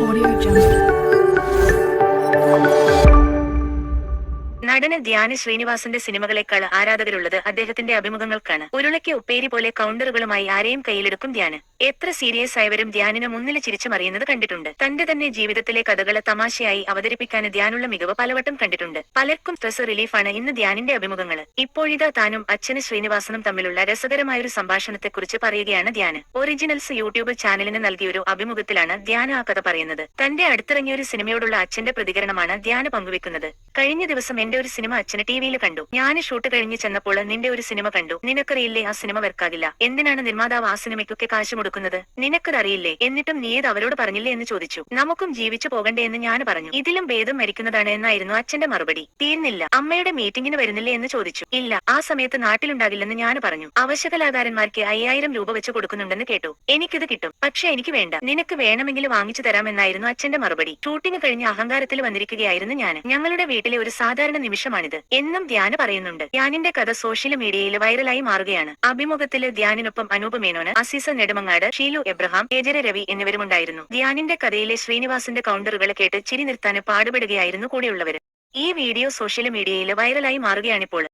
Audio Jungle. നടന് ധ്യാന ശ്രീനിവാസന്റെ സിനിമകളെക്കാൾ ആരാധകരുള്ളത് അദ്ദേഹത്തിന്റെ അഭിമുഖങ്ങൾക്കാണ്. ഉരുളയ്ക്ക് ഉപ്പേരി പോലെ കൗണ്ടറുകളുമായി ആരെയും കയ്യിലെടുക്കും ധ്യാന്. എത്ര സീരിയസ് ആയവരും ധ്യാനിന് മുന്നിൽ ചിരിച്ചു മറിയുന്നത് കണ്ടിട്ടുണ്ട്. തന്റെ തന്നെ ജീവിതത്തിലെ കഥകളെ തമാശയായി അവതരിപ്പിക്കാൻ ധ്യാനുള്ള മികവ് പലവട്ടം കണ്ടിട്ടുണ്ട്. പലർക്കും സ്ട്രെസ് റിലീഫാണ് ഇന്ന് ധ്യാനിന്റെ അഭിമുഖങ്ങൾ ഇപ്പോഴിതാ താനും അച്ഛന് ശ്രീനിവാസനും തമ്മിലുള്ള രസകരമായൊരു സംഭാഷണത്തെക്കുറിച്ച് പറയുകയാണ് ധ്യാന്. ഒറിജിനൽസ് യൂട്യൂബ് ചാനലിന് നൽകിയൊരു അഭിമുഖത്തിലാണ് ധ്യാന ആ കഥ പറയുന്നത്. തന്റെ അടുത്തിറങ്ങിയ ഒരു സിനിമയോടുള്ള അച്ഛന്റെ പ്രതികരണമാണ് ധ്യാന പങ്കുവെക്കുന്നത്. കഴിഞ്ഞ ദിവസം എന്റെ ഒരു സിനിമ അച്ഛന് ടിവിയിൽ കണ്ടു. ഞാൻ ഷൂട്ട് കഴിഞ്ഞ് ചെന്നപ്പോൾ നിന്റെ ഒരു സിനിമ കണ്ടു. നിനക്കറിയില്ലേ ആ സിനിമ വർക്കാകില്ല എന്തിനാണ് നിർമ്മാതാവ് ആ സിനിമയ്ക്കൊക്കെ കാശ് മുടക്കുന്നത്? നിനക്കതറിയില്ലേ? എന്നിട്ടും നീ ഇത് അവരോട് പറഞ്ഞില്ലേ എന്ന് ചോദിച്ചു. നമുക്കും ജീവിച്ചു പോകണ്ടേ എന്ന് ഞാൻ പറഞ്ഞു. ഇതിലും ഭേദം മരിക്കുന്നതാണ് എന്നായിരുന്നു അച്ഛന്റെ മറുപടി. തീർന്നില്ല. അമ്മയുടെ മീറ്റിംഗിന് വരുന്നില്ലേ എന്ന് ചോദിച്ചു. ഇല്ല ആ സമയത്ത് നാട്ടിലുണ്ടാകില്ലെന്ന് ഞാൻ പറഞ്ഞു. അവശകലാകാരന്മാർക്ക് അയ്യായിരം രൂപ വെച്ച് കൊടുക്കുന്നുണ്ടെന്ന് കേട്ടു. എനിക്കിത് കിട്ടും. പക്ഷെ എനിക്ക് വേണ്ട. നിനക്ക് വേണമെങ്കിൽ വാങ്ങിച്ചു തരാമെന്നായിരുന്നു അച്ഛന്റെ മറുപടി. ഷൂട്ടിംഗ് കഴിഞ്ഞ് അഹങ്കാരത്തിൽ വന്നിരിക്കുകയായിരുന്നു ഞാൻ ഞങ്ങളുടെ വീട്ടിലെ ഒരു സാധാരണ നിമിഷമാണിത്. എന്നും ധ്യാന പറയുന്നുണ്ട്. ധ്യാനിന്റെ കഥ സോഷ്യൽ മീഡിയയിൽ വൈറലായി മാറുകയാണ്. അഭിമുഖത്തിൽ ധ്യാനിനൊപ്പം അനൂപ് മേനോന് അസീസ നെടുമങ്ങാട് ഷീലു എബ്രഹാം ഏജര രവി എന്നിവരുമുണ്ടായിരുന്നു. ധ്യാനിന്റെ കഥയിലെ ശ്രീനിവാസിന്റെ കൗണ്ടറുകൾ കേട്ട് ചിരി നിർത്താൻ പാടുപെടുകയായിരുന്നു കൂടെയുള്ളവര്. ഈ വീഡിയോ സോഷ്യൽ മീഡിയയിൽ വൈറലായി മാറുകയാണിപ്പോൾ.